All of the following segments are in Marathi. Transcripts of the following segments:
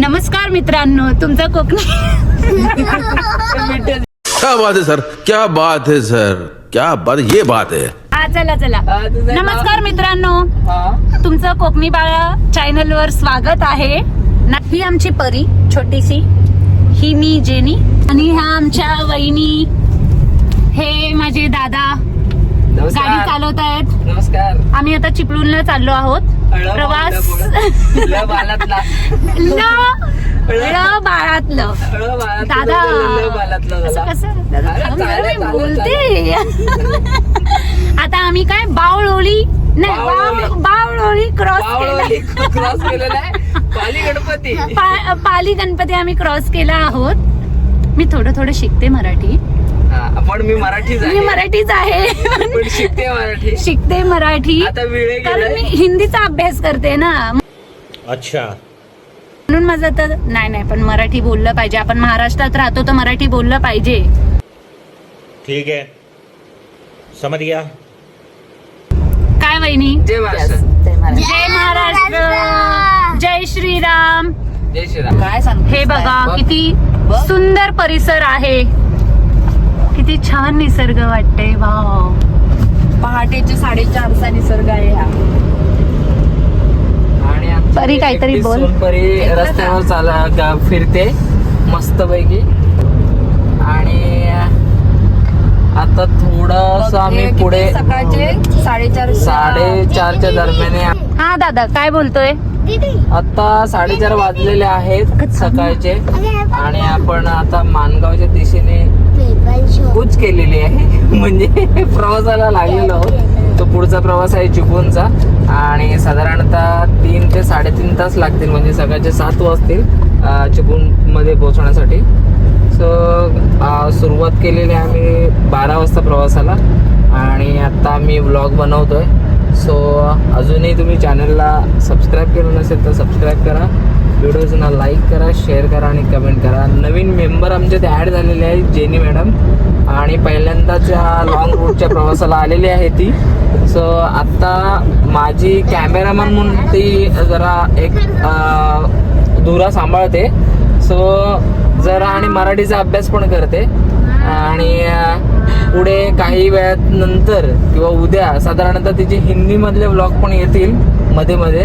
नमस्कार मित्रांनो तुमचा कोकणी क्या बात है सर? क्या बात है सर? क्या बात ये बात है। हा चला चला? नमस्कार मित्रांनो. हा. तुमचं कोकणी बाळा चॅनल वर स्वागत आहे. ना- ही आमची परी छोटीशी. ही मी जेनी. आणि ह्या आमच्या वहिनी. हे माझे दादा. गाडी चालवत आहेत नमस्कार. आम्ही आता चिपळूणला चाललो आहोत. प्रवास. बाळातला. दादा. असं. कसं? बोलते. आता आम्ही काय बावळोळी नाही बावळोळी क्रॉस क्रॉस केलेला आहे. पाली गणपती. पाली गणपती आम्ही क्रॉस केला आहोत. मी थोडं थोडं शिकते मराठी. पण मी मराठीच मी आहे. मराठीच आहे. पण शिकते मराठी. शिकते मराठी. आता वेळे कारण मी हिंदीचा अभ्यास करते ना. अच्छा. म्हणून माझं तर नाही नाही पण मराठी बोललं पाहिजे. आपण महाराष्ट्रात राहतो तर मराठी बोललं पाहिजे. ठीक है समझ गया काय वहिनी? जय महाराष्ट्र. जय महाराष्ट्र. जय श्रीराम. जय श्रीराम. काय सांग हे बघा. किती. सुंदर परिसर आहे. किती छान निसर्ग वाटते वाव पहाटेचे साडेचारचा निसर्ग आहे हा आणि आमची परी काहीतरी एकटी बोल. सोनपरी का? रस्त्यावर चाला गा- फिरते मस्त पैकी आणि आता थोडस आम्ही पुढे सकाळचे साडेचार साडेचारच्या दरम्यान. हा दादा काय बोलतोय आता साडेचार वाजलेले आहेत सकाळचे. आणि आपण आता मानगावच्या दिशेने कूच केलेली आहे. म्हणजे प्रवासाला लागलेलो आहोत. तो पुढचा प्रवास आहे चिपळूणचा. आणि साधारणतः तीन ते साडेतीन तास लागतील. म्हणजे सकाळचे सात वाजतील चिपळूणमध्ये पोहोचण्यासाठी. सो सुरुवात केलेली आहे आम्ही बारा वाजता प्रवासाला. आणि आता आम्ही व्लॉग बनवतोय. सो अजूनही तुम्ही चॅनलला सबस्क्राईब केलं नसेल तर सबस्क्राईब करा. व्हिडिओजना लाईक करा शेअर करा आणि कमेंट करा. नवीन मेंबर आमच्यात ॲड झालेले आहे जेनी मॅडम. आणि पहिल्यांदाच्या लॉंग रूटच्या प्रवासाला आलेली आहे ती. सो आत्ता माझी कॅमेरामन म्हणून ती जरा एक धुरा सांभाळते. सो जरा आणि मराठीचा अभ्यास पण करते. आणि पुढे काही वेळात नंतर किंवा उद्या साधारणतः तिचे हिंदीमधले ब्लॉग पण येतील मध्ये मध्ये.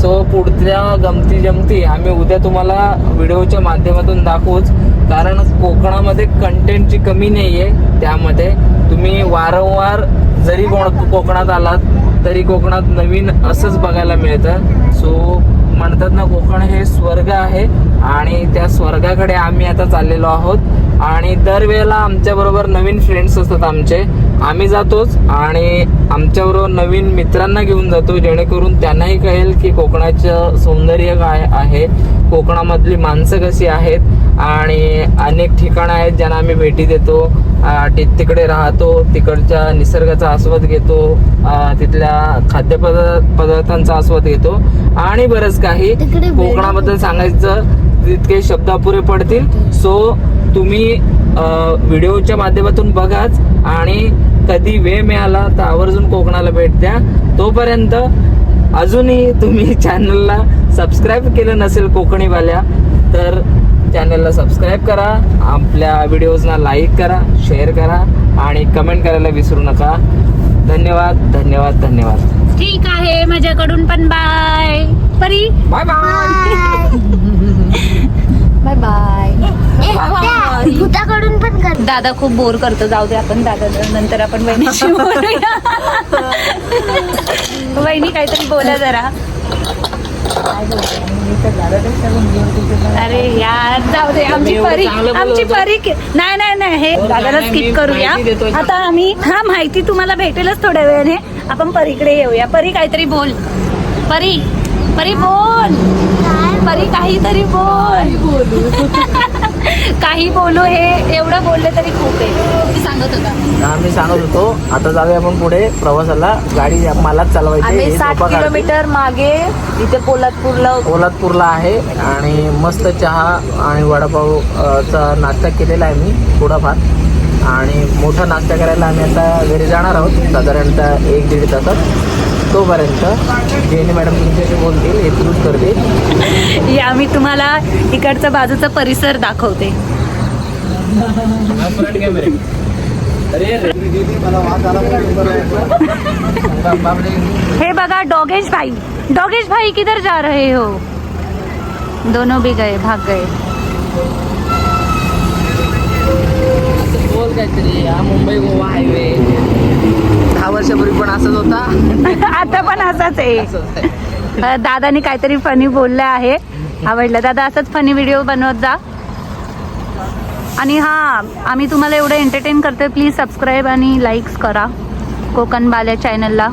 सो पुढच्या गमती जमती आम्ही उद्या तुम्हाला व्हिडिओच्या माध्यमातून दाखवूच. कारण कोकणामध्ये कंटेंटची कमी नाही आहे त्यामध्ये. तुम्ही वारंवार जरी कोण कोकणात आलात तरी कोकणात नवीन असंच बघायला मिळतं. सो म्हणतात ना कोकण हे स्वर्ग आहे आणि त्या स्वर्गाकडे आम्ही आता चाललेलो आहोत. आणि दरवेळेला आमच्याबरोबर नवीन फ्रेंड्स असतात आमचे. आम्ही जातोच आणि आमच्याबरोबर नवीन मित्रांना घेऊन जातो जेणेकरून त्यांनाही कळेल की कोकणाचं सौंदर्य काय आहे. कोकणामधली माणसं कशी आहेत आणि अनेक ठिकाणं आहेत ज्यांना आम्ही भेटी देतो. तिकडे राहतो तिकडच्या निसर्गाचा आस्वाद घेतो तिथल्या खाद्यपदार्थ पदार्थांचा आस्वाद घेतो. आणि बरंच काही कोकणाबद्दल सांगायचं तितके शब्द अपुरे पडतील. सो तुम्ही व्हिडिओच्या माध्यमातून बघाच आणि कधी वेळ मिळाला तर आवर्जून कोकणाला भेट द्या. तोपर्यंत अजूनही तुम्ही चॅनलला सबस्क्राईब केलं नसेल कोकणीवाल्या तर चॅनलला सबस्क्राईब करा आपल्या व्हिडिओजना लाईक करा शेअर करा आणि कमेंट करायला विसरू नका. धन्यवाद धन्यवाद धन्यवाद. ठीक आहे माझ्याकडून पण bye. Pari? Bye bye. Bye bye. दादा खूप बोर करतो जाऊ दे आपण दादा नंतर आपण वहिनीशी बोलूया. वहिनी काहीतरी बोला जरा. अरे यार जाऊ दे आमची परी आमची. परी नाही नाही नाही हे हो, दादाला स्किप करूया. आता आम्ही हा माहिती तुम्हाला भेटेलच थोड्या वेळाने. आपण परीकडे येऊया. परी काहीतरी बोल. परी परी बोल. परी काहीतरी बोल. काही बोलू हे एवढं बोलले तरी खूप आहे. ती सांगत होता. आम्ही सांगत होतो आता जाऊया आपण पुढे प्रवासाला. गाडी मलाच चालवायची आम्ही काढते. किलोमीटर मागे इथे पोलादपूरला पोलादपूरला आहे आणि मस्त चहा आणि वडापाव अ, चा नाश्ता केलेला आहे मी थोडाफार. आणि मोठा नाश्ता करायला आम्ही आता घरी जाणार आहोत साधारणतः एक दीड तासात. तोपर्यंत जेनी मॅडम तुमच्याशी बोलतील इंट्रोड्यूस करतील. या मी तुम्हाला इकडचा बाजूचा परिसर दाखवते. हे बघा डॉगेश भाई. डॉगेश भाई किधर जा रहे हो? दोनों भी गए भाग गए. बोल काहीतरी हा मुंबई गोवा हायवे दहा वर्षापूर्वी पण असंच होता. आता पण असाच आहे. दादानी काहीतरी फनी बोललं आहे. आवडलं. दादा असंच फनी व्हिडिओ बनवत जा. आणि हा आम्ही तुम्हाला एवढं एंटरटेन करतोय प्लीज सबस्क्राईब आणि लाईक्स करा. कोकण बाल्या चॅनलला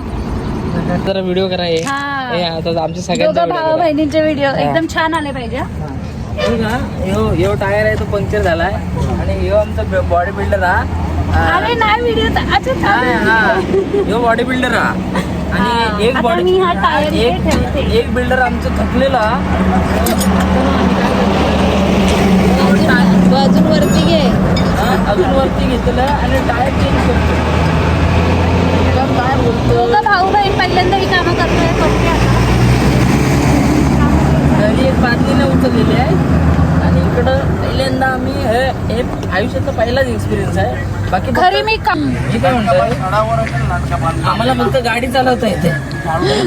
जरा व्हिडिओ करा हे. हा. हे आता आमच्या दोघं सगळ्यांचा भावा बहिणींचे व्हिडिओ एकदम छान आले पाहिजे हा. यो यो टायर आहे तो पंक्चर झालाय. आणि यो आमचा बॉडी बिल्डर हा. अरे नाही व्हिडिओ अच्छा बॉडी बिल्डर हा. आणि एक बॉडी एक. एक बिल्डर आमचं थकलेला. अजून वरती घे. अजून वरती घेतलं आणि टायर चेंज करतो काय बोलतो भाऊ बहीण पहिल्यांदा ही कामं करतोय. घरी एक बादलीने उचललेली आहे. आणि इकडं पहिल्यांदा आम्ही हे हे आयुष्याचा पहिलाच एक्सपिरियन्स आहे. बाकी घरी मी काम मी काय म्हणतोय? आम्हाला फक्त गाडी चालवता येते.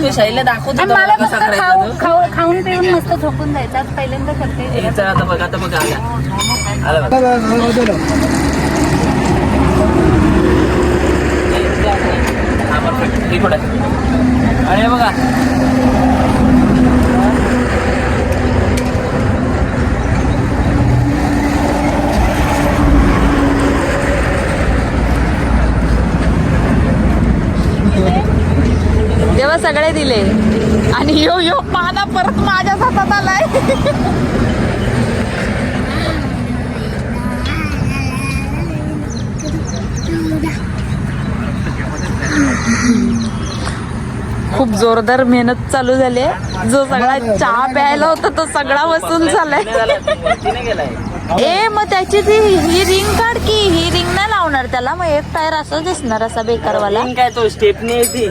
तू शैल्या दाखवतो मला कसा फक्त खाऊ खाऊन पिऊन मस्त झोपून जायचं आज पहिल्यांदा करते. हे चल आता बघ आता बघ आला. आला बघ. हा, perfect. हे कुठं आहे? आणि हे बघा. तेव्हा सगळे दिले. आणि यो यो पाना परत माझ्या हातात आलाय. खूप जोरदार मेहनत चालू झाली आहे. जो सगळा चहा प्यायला होता तो सगळा वसूल झालाय. ए मग त्याची ती ही रिंग काढ की ही रिंग नाही लावणार त्याला मग एक टायर असं दिसणार असा बेकारवाला. रिंग काय तो स्टेपनी आहे ती.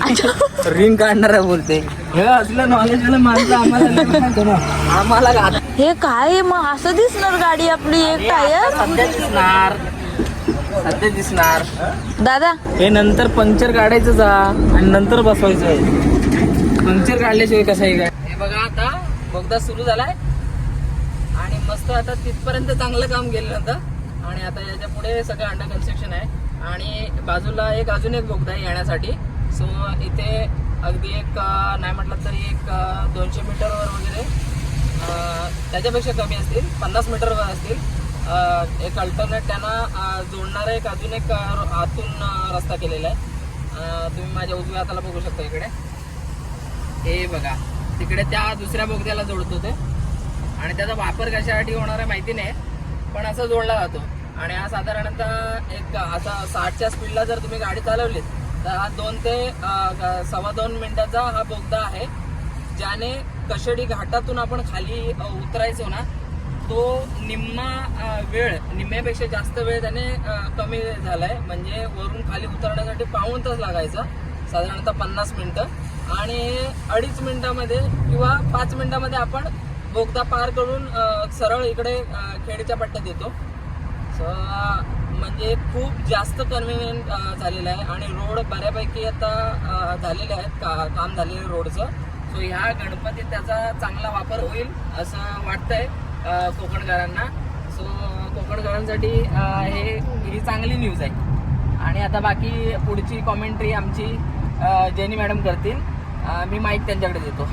रिंग काढणार आहे बोलते. हे असलं नॉलेज माणसं आम्हाला नाही माहिती ना. आम्हाला हे काय? आहे मग असं दिसणार गाडी आपली एक टायर सध्या दिसणार. सध्या दिसणार. दादा. हे नंतर पंक्चर काढायचं जा आणि नंतर बसवायचं. पंक्चर काढल्याशिवाय कसं आहे काय? हे बघा आता बोगदा सुरू झालाय. आणि मस्त आता तिथपर्यंत चांगलं काम गेलं नव्हतं आणि आता याच्यापुढे सगळं अंडर कन्स्ट्रक्शन आहे. आणि बाजूला एक अजून एक बोगदा आहे येण्यासाठी. सो इथे अगदी एक नाही म्हटलं तरी एक दोनशे मीटरवर वगैरे त्याच्यापेक्षा कमी असतील पन्नास मीटरवर असतील. एक अल्टरनेट त्यांना जोडणारा एक अजून एक आतून रस्ता केलेला आहे. तुम्ही माझ्या उजव्या हाताला बघू शकता इकडे. हे बघा तिकडे त्या दुसऱ्या बोगद्याला जोडतो ते. आणि त्याचा वापर कशासाठी होणार आहे माहिती नाही पण असं जोडला जातो. आणि हा साधारणतः एक आता साठच्या स्पीडला जर तुम्ही गाडी चालवलीत तर हा दोन ते सव्वा दोन मिनिटाचा हा बोगदा आहे ज्याने कशेडी घाटातून आपण खाली उतरायचो ना तो निम्मा वेळ निम्म्यापेक्षा जास्त वेळ त्याने कमी कमी झालाय. म्हणजे वरून खाली उतरण्यासाठी पाऊण तास लागायचा साधारणतः पन्नास मिनिटं. आणि अडीच मिनिटामध्ये किंवा पाच मिनिटामध्ये आपण बोगदा पार करून सरळ इकडे खेडीच्या पट्ट्यात येतो. सो म्हणजे खूप जास्त कन्व्हिनियंट झालेलं आहे आणि रोड बऱ्यापैकी आता झालेले आहेत का काम झालेलं रोडचं. सो ह्या गणपतीत त्याचा चांगला वापर होईल असं वाटतंय कोकणकरांना. सो कोकणकरांसाठी हे ही चांगली न्यूज आहे. आणि आता बाकी पुढची कॉमेंट्री आमची जेनी मॅडम करतील. मी माईक त्यांच्याकडे देतो.